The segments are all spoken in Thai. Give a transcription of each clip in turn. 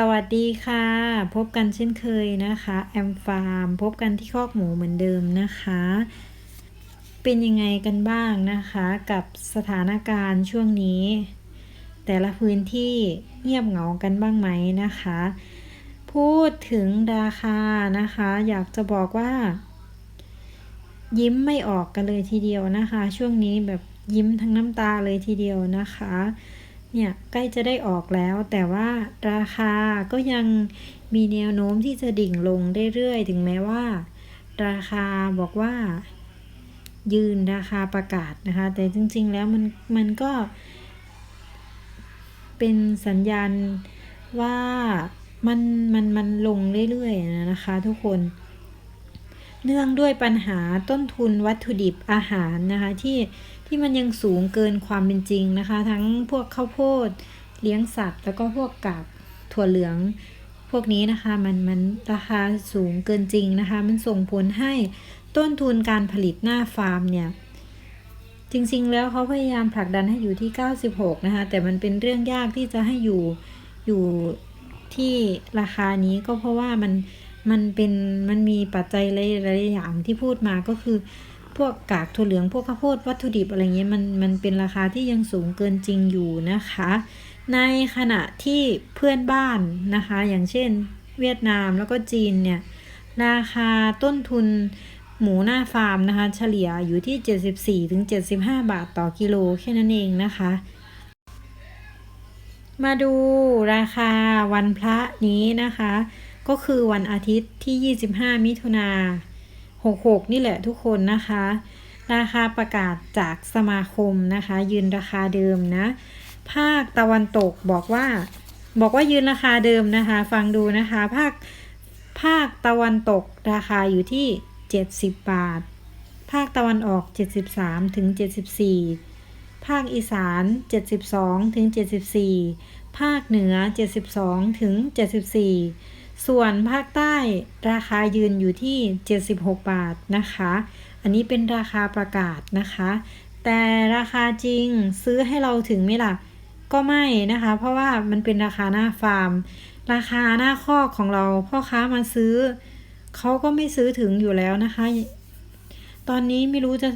สวัสดีค่ะ พบกันเช่นเคยนะคะแอมฟาร์มพบกันที่คอกหมูเหมือนเดิมนะคะ เป็นยังไงกันบ้างนะคะ กับสถานการณ์ช่วงนี้ แต่ละพื้นที่เงียบเหงากันบ้างไหมนะคะ พูดถึงราคานะคะ อยากจะบอกว่า ยิ้มไม่ออกกันเลยทีเดียวนะคะ ช่วงนี้แบบยิ้มทั้งน้ำตาเลยทีเดียวนะคะ เนี่ยใกล้จะได้ออกแล้ว แต่ว่าราคาก็ยังมีแนวโน้มที่จะดิ่งลงเรื่อยๆ ถึงแม้ว่า ราคาบอกว่า ยืนราคาประกาศนะคะ แต่จริง ๆ แล้วมันมันก็ เป็นสัญญาณว่ามันมันมันลงเรื่อยๆนะคะทุกคน เนื่องด้วยปัญหาต้นทุนวัตถุดิบอาหารนะคะที่ที่มันยังสูงเกินความเป็นจริงนะคะ ทั้งพวกข้าวโพดเลี้ยงสัตว์ แล้วก็พวกกากถั่วเหลือง พวกนี้นะคะมันมันราคาสูงเกินจริงนะคะ มันส่งผลให้ต้นทุนการผลิตหน้าฟาร์มเนี่ยจริงๆ แล้วเขาพยายามผลักดันให้อยู่ที่ 96 นะคะ แต่มันเป็นเรื่องยากที่จะให้อยู่อยู่ที่ราคานี้ก็เพราะว่ามัน มันเป็นมันมีปัจจัยหลายๆอย่างที่พูดมาก็คือพวกกากถั่วเหลืองพวกข้าวโพดวัตถุดิบอะไรเงี้ยมันมันเป็นราคาที่ยังสูงเกินจริงอยู่นะคะ ในขณะที่เพื่อนบ้านนะคะ อย่างเช่น เวียดนามแล้วก็จีนเนี่ยราคาต้นทุนหมูหน้าฟาร์มนะคะ เฉลี่ยอยู่ที่ 74-75 บาทต่อกิโลแค่นั้นเองนะคะ มาดูราคาวันพระนี้นะคะ ก็คือวันอาทิตย์ที่ 25 มิถุนา66 นี่แหละทุกคนนะคะ ราคาประกาศจากสมาคมนะคะ ยืนราคาเดิมนะ ภาคตะวันตกบอกว่า บอกว่ายืนราคาเดิมนะคะ ฟังดูนะคะ ภาคภาคตะวันตกราคาอยู่ที่ 70 บาท ภาคตะวันออก 73ถึง74 ภาคอีสาน 72ถึง74 ภาคเหนือ 72ถึง74 ส่วนภาคใต้ราคายืนอยู่ที่ 76 บาทนะคะ อันนี้เป็นราคาประกาศนะคะ แต่ราคาจริงซื้อให้เราถึงไหมล่ะ ก็ไม่นะคะ เพราะว่ามันเป็นราคาหน้าฟาร์ม ราคาหน้าคอกของเราพ่อค้ามาซื้อ เขาก็ไม่ซื้อถึงอยู่แล้วนะคะ ตอนนี้ไม่รู้จะ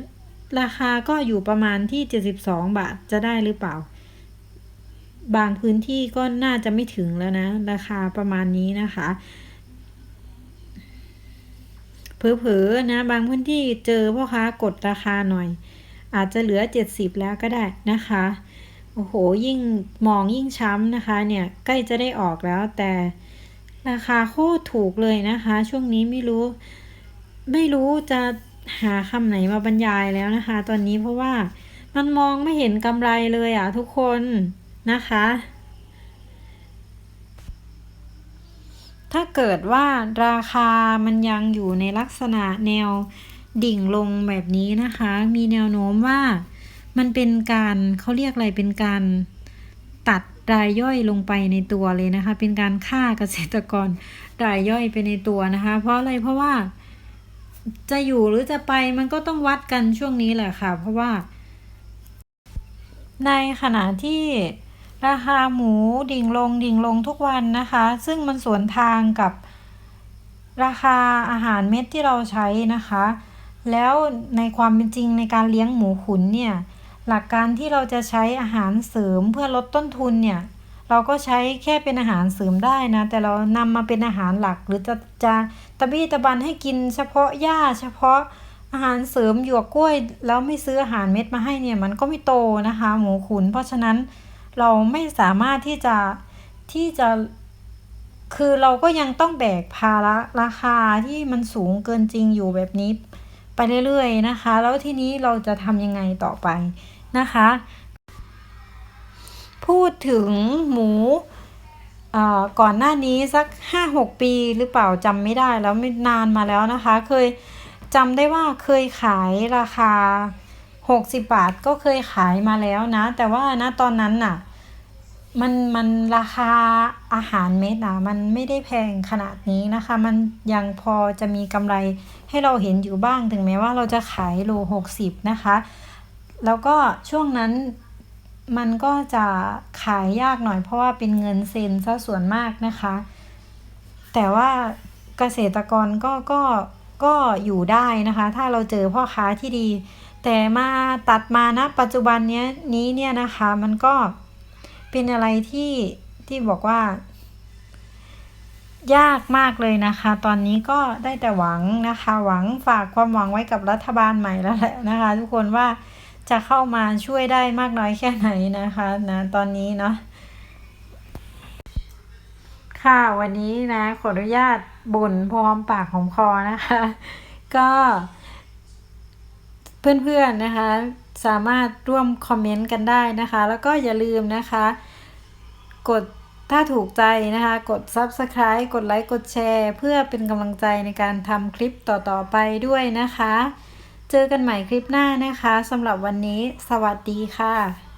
ราคาก็อยู่ประมาณที่ 72 บาทจะได้หรือเปล่า บางพื้นที่ก็น่าจะไม่ถึงแล้วนะ ราคาประมาณนี้นะคะเผลอๆนะ บางพื้นที่เจอพ่อค้ากดราคาหน่อย อาจจะเหลือ 70 แล้วก็ได้นะคะ โอ้โห ยิ่งมองยิ่งช้ำนะคะ เนี่ย ใกล้จะได้ออกแล้วแต่ราคาโคตรถูกเลยนะคะ ช่วงนี้ไม่รู้ ไม่รู้จะหาคำไหนมาบรรยายแล้วนะคะ ตอนนี้เพราะว่ามันมองไม่เห็นกำไรเลยอะทุกคน นะคะ ถ้าเกิดว่าราคามันยังอยู่ในลักษณะแนวดิ่งลงแบบนี้นะคะ มีแนวโน้มว่ามันเป็นการเขาเรียกอะไรเป็นการตัดรายย่อยลงไปในตัวเลยนะคะ เป็นการฆ่าเกษตรกรรายย่อยไปในตัวนะคะ เพราะอะไรเพราะว่าจะอยู่หรือจะไปมันก็ต้องวัดกันช่วงนี้แหละค่ะ เพราะว่า ในขณะที่ ราคาหมูดิ่งลงดิ่งลงทุกวันนะคะ ซึ่งมันสวนทางกับราคาอาหารเม็ดที่เราใช้นะคะ แล้วในความเป็นจริงในการเลี้ยงหมูขุนเนี่ย หลักการที่เราจะใช้อาหารเสริมเพื่อลดต้นทุนเนี่ย เราก็ใช้แค่เป็นอาหารเสริมได้นะ แต่เรานำมาเป็นอาหารหลัก หรือจะจะตะบี้ตะบันให้กินเฉพาะหญ้าเฉพาะอาหารเสริมหยวกกล้วย แล้วไม่ซื้ออาหารเม็ดมาให้เนี่ย มันก็ไม่โตนะคะ หมูขุน เพราะฉะนั้น เราไม่สามารถที่จะที่จะ คือเราก็ยังต้องแบกภาระราคาที่มันสูงเกินจริงอยู่แบบนี้ ไปเรื่อยๆนะคะ แล้วทีนี้เราจะทำยังไงต่อไปนะคะ พูดถึงหมูก่อนหน้านี้สักห้าหกปีหรือเปล่าจำไม่ได้แล้วไม่นานมาแล้วนะคะ เคยจำได้ว่าเคยขายราคา หกสิบบาทก็เคยขายมาแล้วนะ แต่ว่านะตอนนั้นน่ะ มันมันราคาอาหารเม็ดนะมันไม่ได้แพงขนาดนี้นะคะ มันยังพอจะมีกำไรให้เราเห็นอยู่บ้างถึงแม้ว่าเราจะขายโลหกสิบนะคะ แล้วก็ช่วงนั้นมันก็จะขายยากหน่อยเพราะว่าเป็นเงินเซ็นซะส่วนมากนะคะ แต่ว่าเกษตรกรก็ก็ก็อยู่ได้นะคะ ถ้าเราเจอพ่อค้าที่ดี แต่มาตัดมานะปัจจุบันเนี้ยนี้เนี่ยนะคะมันก็เป็นอะไรที่ที่บอกว่า ยากมากเลยนะคะ ตอนนี้ก็ได้แต่หวังนะคะ หวังฝากความหวังไว้กับรัฐบาลใหม่แล้วแหละนะคะ ทุกคนว่าจะเข้ามาช่วยได้มากน้อยแค่ไหนนะคะนะตอนนี้เนาะค่ะวันนี้นะขออนุญาตบ่นพร้อมปากหอมคอนะคะ ก็ เพื่อนๆนะคะ สามารถร่วมคอมเมนต์กันได้นะคะ แล้วก็อย่าลืมนะคะ กดถ้าถูกใจนะคะ กด Subscribe กดไลค์กดแชร์ เพื่อเป็นกำลังใจในการทำคลิปต่อๆไปด้วยนะคะ เจอกันใหม่คลิปหน้านะคะสำหรับวันนี้ สวัสดีค่ะ